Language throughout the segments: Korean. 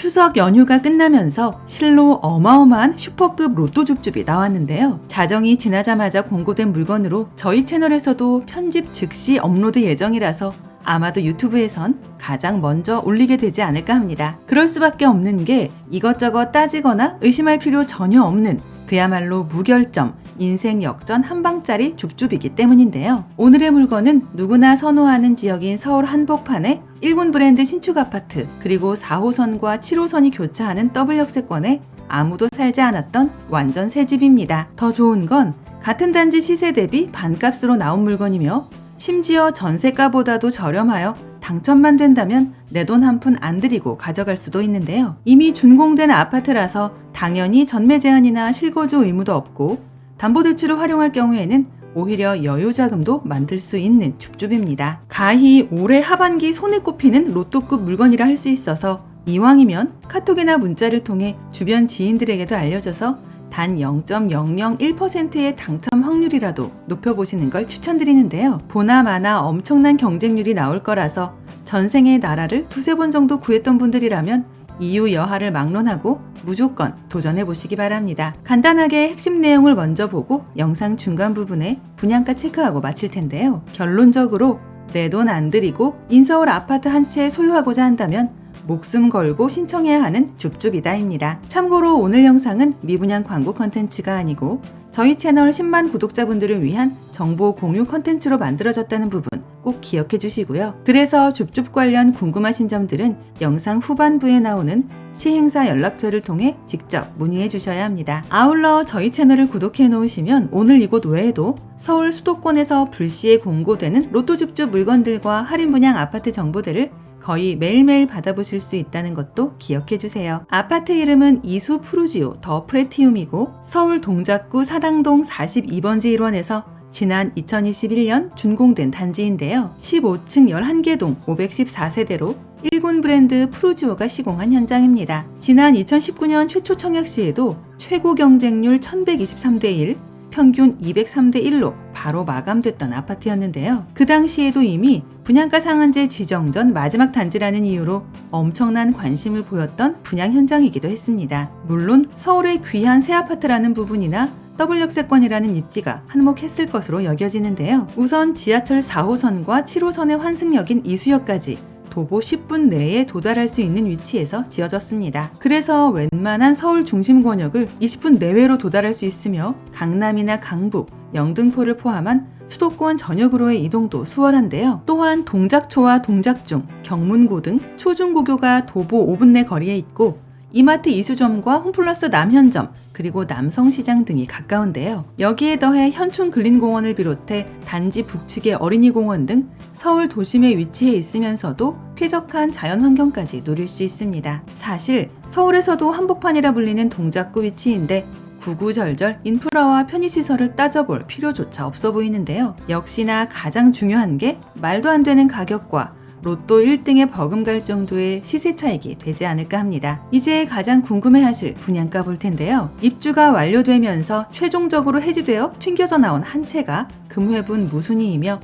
추석 연휴가 끝나면서 실로 어마어마한 슈퍼급 로또 줍줍이 나왔는데요. 자정이 지나자마자 공고된 물건으로 저희 채널에서도 편집 즉시 업로드 예정이라서 아마도 유튜브에선 가장 먼저 올리게 되지 않을까 합니다. 그럴 수밖에 없는 게 이것저것 따지거나 의심할 필요 전혀 없는 그야말로 무결점, 인생 역전 한 방짜리 줍줍이기 때문인데요. 오늘의 물건은 누구나 선호하는 지역인 서울 한복판의 1군 브랜드 신축 아파트, 그리고 4호선과 7호선이 교차하는 더블 역세권에 아무도 살지 않았던 완전 새 집입니다. 더 좋은 건 같은 단지 시세 대비 반값으로 나온 물건이며 심지어 전세가보다도 저렴하여 당첨만 된다면 내 돈 한 푼 안 들이고 가져갈 수도 있는데요. 이미 준공된 아파트라서 당연히 전매 제한이나 실거주 의무도 없고 담보대출을 활용할 경우에는 오히려 여유 자금도 만들 수 있는 줍줍입니다. 가히 올해 하반기 손에 꼽히는 로또급 물건이라 할 수 있어서 이왕이면 카톡이나 문자를 통해 주변 지인들에게도 알려줘서 단 0.001%의 당첨 확률이라도 높여보시는 걸 추천드리는데요. 보나 마나 엄청난 경쟁률이 나올 거라서 전생의 나라를 두세 번 정도 구했던 분들이라면 이유 여하를 막론하고 무조건 도전해 보시기 바랍니다. 간단하게 핵심 내용을 먼저 보고 영상 중간 부분에 분양가 체크하고 마칠 텐데요. 결론적으로 내 돈 안 들이고 인서울 아파트 한 채 소유하고자 한다면 목숨 걸고 신청해야 하는 줍줍이다입니다. 참고로 오늘 영상은 미분양 광고 컨텐츠가 아니고 저희 채널 10만 구독자분들을 위한 정보 공유 컨텐츠로 만들어졌다는 부분 꼭 기억해 주시고요. 그래서 줍줍 관련 궁금하신 점들은 영상 후반부에 나오는 시행사 연락처를 통해 직접 문의해 주셔야 합니다. 아울러 저희 채널을 구독해 놓으시면 오늘 이곳 외에도 서울 수도권에서 불시에 공고되는 로또 줍줍 물건들과 할인 분양 아파트 정보들을 거의 매일매일 받아보실 수 있다는 것도 기억해 주세요. 아파트 이름은 이수 프루지오 더 프레티움이고 서울 동작구 사당동 42번지 1원에서 지난 2021년 준공된 단지인데요. 15층 11개 동 514세대로 1군 브랜드 프루지오가 시공한 현장입니다. 지난 2019년 최초 청약 시에도 최고 경쟁률 1123대 1, 평균 203대 1로 바로 마감됐던 아파트였는데요. 그 당시에도 이미 분양가 상한제 지정 전 마지막 단지라는 이유로 엄청난 관심을 보였던 분양 현장이기도 했습니다. 물론 서울의 귀한 새 아파트라는 부분이나 더블 역세권이라는 입지가 한몫했을 것으로 여겨지는데요. 우선 지하철 4호선과 7호선의 환승역인 이수역까지 도보 10분 내에 도달할 수 있는 위치에서 지어졌습니다. 그래서 웬만한 서울 중심 권역을 20분 내외로 도달할 수 있으며 강남이나 강북, 영등포를 포함한 수도권 전역으로의 이동도 수월한데요. 또한 동작초와 동작중, 경문고 등 초중고교가 도보 5분 내 거리에 있고 이마트 이수점과 홈플러스 남현점 그리고 남성시장 등이 가까운데요. 여기에 더해 현충 근린공원을 비롯해 단지 북측의 어린이공원 등 서울 도심에 위치해 있으면서도 쾌적한 자연환경까지 누릴 수 있습니다. 사실 서울에서도 한복판이라 불리는 동작구 위치인데 구구절절 인프라와 편의시설을 따져볼 필요조차 없어 보이는데요. 역시나 가장 중요한 게 말도 안 되는 가격과 로또 1등에 버금갈 정도의 시세 차익이 되지 않을까 합니다. 이제 가장 궁금해하실 분양가 볼 텐데요. 입주가 완료되면서 최종적으로 해지되어 튕겨져 나온 한 채가 금회분 무순위이며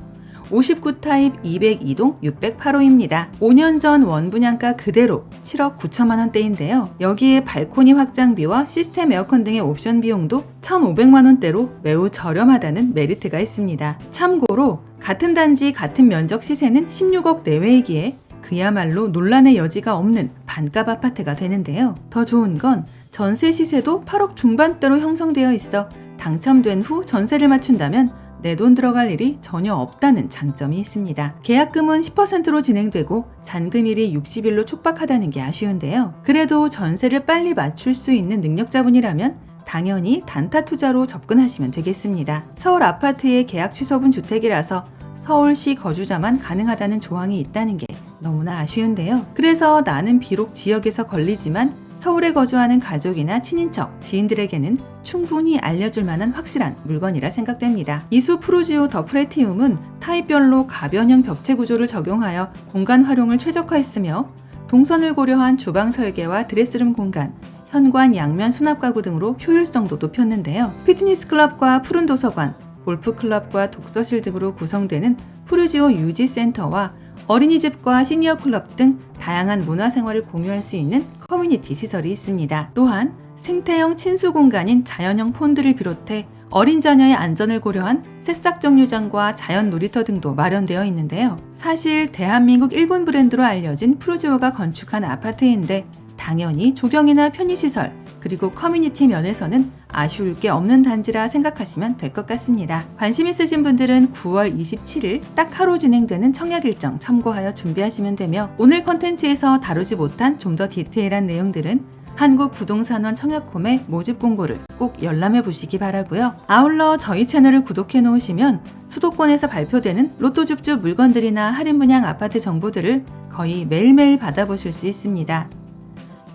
59 타입 202동 608호입니다. 5년 전 원분양가 그대로 7억 9천만 원대인데요. 여기에 발코니 확장비와 시스템 에어컨 등의 옵션 비용도 1,500만 원대로 매우 저렴하다는 메리트가 있습니다. 참고로 같은 단지 같은 면적 시세는 16억 내외이기에 그야말로 논란의 여지가 없는 반값 아파트가 되는데요. 더 좋은 건 전세 시세도 8억 중반대로 형성되어 있어 당첨된 후 전세를 맞춘다면 내 돈 들어갈 일이 전혀 없다는 장점이 있습니다. 계약금은 10%로 진행되고 잔금일이 60일로 촉박하다는 게 아쉬운데요. 그래도 전세를 빨리 맞출 수 있는 능력자분이라면 당연히 단타 투자로 접근하시면 되겠습니다. 서울 아파트의 계약 취소분 주택이라서 서울시 거주자만 가능하다는 조항이 있다는 게 너무나 아쉬운데요. 그래서 나는 비록 지역에서 걸리지만 서울에 거주하는 가족이나 친인척, 지인들에게는 충분히 알려줄 만한 확실한 물건이라 생각됩니다. 이수 프루지오 더 프레티움은 타입별로 가변형 벽체 구조를 적용하여 공간 활용을 최적화했으며 동선을 고려한 주방 설계와 드레스룸 공간, 현관 양면 수납 가구 등으로 효율성도 높였는데요. 피트니스 클럽과 푸른 도서관, 골프 클럽과 독서실 등으로 구성되는 프루지오 유지 센터와 어린이집과 시니어 클럽 등 다양한 문화 생활을 공유할 수 있는 커뮤니티 시설이 있습니다. 또한 생태형 친수 공간인 자연형 폰드를 비롯해 어린 자녀의 안전을 고려한 새싹 정류장과 자연 놀이터 등도 마련되어 있는데요. 사실 대한민국 일군 브랜드로 알려진 프로지오가 건축한 아파트인데 당연히 조경이나 편의시설 그리고 커뮤니티 면에서는 아쉬울 게 없는 단지라 생각하시면 될 것 같습니다. 관심 있으신 분들은 9월 27일 딱 하루 진행되는 청약 일정 참고하여 준비하시면 되며 오늘 컨텐츠에서 다루지 못한 좀 더 디테일한 내용들은 한국부동산원 청약홈의 모집 공고를 꼭 열람해 보시기 바라고요. 아울러 저희 채널을 구독해 놓으시면 수도권에서 발표되는 로또줍줍 물건들이나 할인 분양 아파트 정보들을 거의 매일매일 받아보실 수 있습니다.